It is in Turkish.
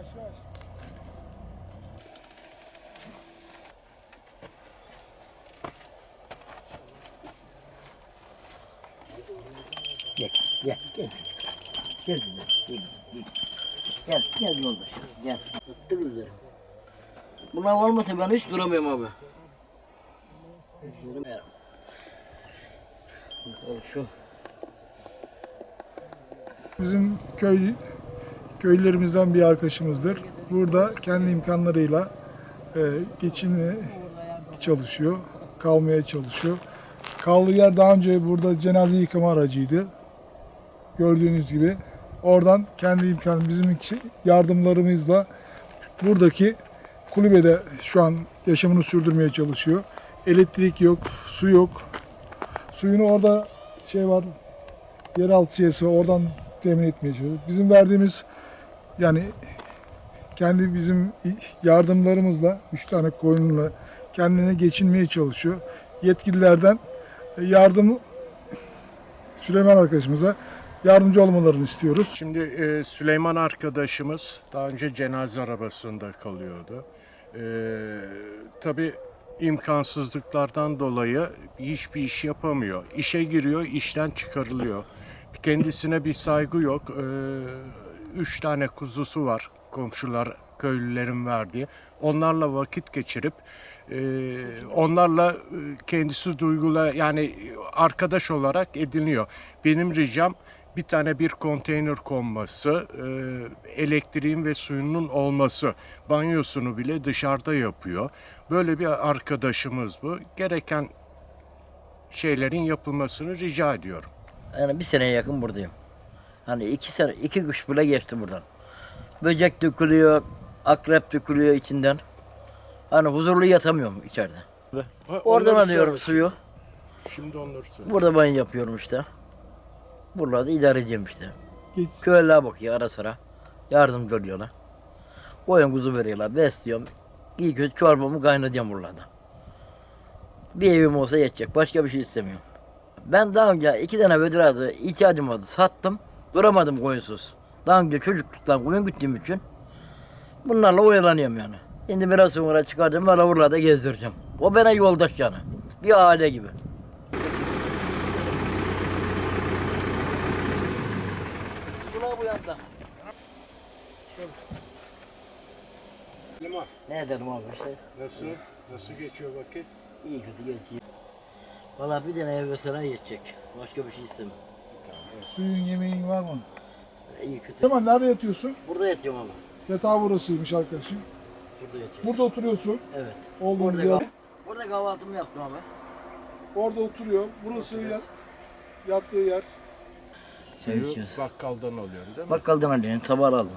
Yavaş yavaş. Gel, gel, gel. Gel kızım, gel, gel. Gel, gel yoldaşım, gel. Attı kızı. Bunlar olmasa ben hiç duramıyorum abi. Duramıyorum. Şu. Bizim köy köylülerimizden bir arkadaşımızdır. Burada kendi imkanlarıyla e, geçinmeye çalışıyor, kalmaya çalışıyor. Kaldığı yer daha önce burada cenaze yıkama aracıydı. Gördüğünüz gibi. Oradan kendi imkan bizim yardımlarımızla buradaki kulübede şu an yaşamını sürdürmeye çalışıyor. Elektrik yok, su yok. Suyunu orada şey var, yeraltı var, oradan temin etmeye çalışıyor. Bizim verdiğimiz yani kendi bizim yardımlarımızla, üç tane koyunla kendine geçinmeye çalışıyor. Yetkililerden yardım Süleyman arkadaşımıza yardımcı olmalarını istiyoruz. Şimdi e, Süleyman arkadaşımız daha önce cenaze arabasında kalıyordu. E, tabii imkansızlıklardan dolayı hiçbir iş yapamıyor. İşe giriyor, işten çıkarılıyor. Kendisine bir saygı yok. E, üç tane kuzusu var komşular, köylülerin verdiği. Onlarla vakit geçirip e, onlarla e, kendisi duygula yani arkadaş olarak ediniyor. Benim ricam bir tane bir konteyner konması, e, elektriğin ve suyunun olması. Banyosunu bile dışarıda yapıyor. Böyle bir arkadaşımız bu. Gereken şeylerin yapılmasını rica ediyorum. Yani bir seneye yakın buradayım. Hani iki sene, iki kış bile geçti buradan. Böcek dökülüyor, akrep dökülüyor içinden. Hani huzurlu yatamıyorum içeride. Ha, Oradan alıyorum suyu. Şimdi onları söyle. Burada banyo yapıyorum işte. Buralarda idare edeceğim işte. Geç, Köylüler bakıyor ara sıra. Yardımcı oluyorlar. Koyun kuzu veriyorlar. Besliyorum. İyi kötü çorbamı kaynatacağım buralarda. Bir evim olsa yetecek. Başka bir şey istemiyorum. Ben daha önce iki tane vedirada ihtiyacım vardı. Sattım. Duramadım koyunsuz. Daha önce çocukluktan koyun güttüğüm için bunlarla oyalanıyorum yani. Şimdi biraz sonra çıkaracağım ve buralarda gezdireceğim. O bana yoldaş yani. Bir aile gibi. Bunlar bu yanda. Liman, Ne dedim abi işte. nasıl? Nasıl geçiyor vakit? İyi kötü geçiyor. Valla bir tane ev mesela yetecek. Başka bir şey istemem. Suyun yemeğin var mı? İyi kötü. Tamam nerede yatıyorsun? Burada yatıyorum abi. Yatağı burasıymış arkadaşım. Burada yatıyorum. Burada oturuyorsun. Evet. Olduğumuz Burada, yer. kah- burada kahvaltımı yaptım abi. Orada oturuyor. Burası yat, yattığı yer. Çay içiyoruz. Bakkaldan alıyorum değil mi? Bakkaldan alıyorum. Sabah aldım.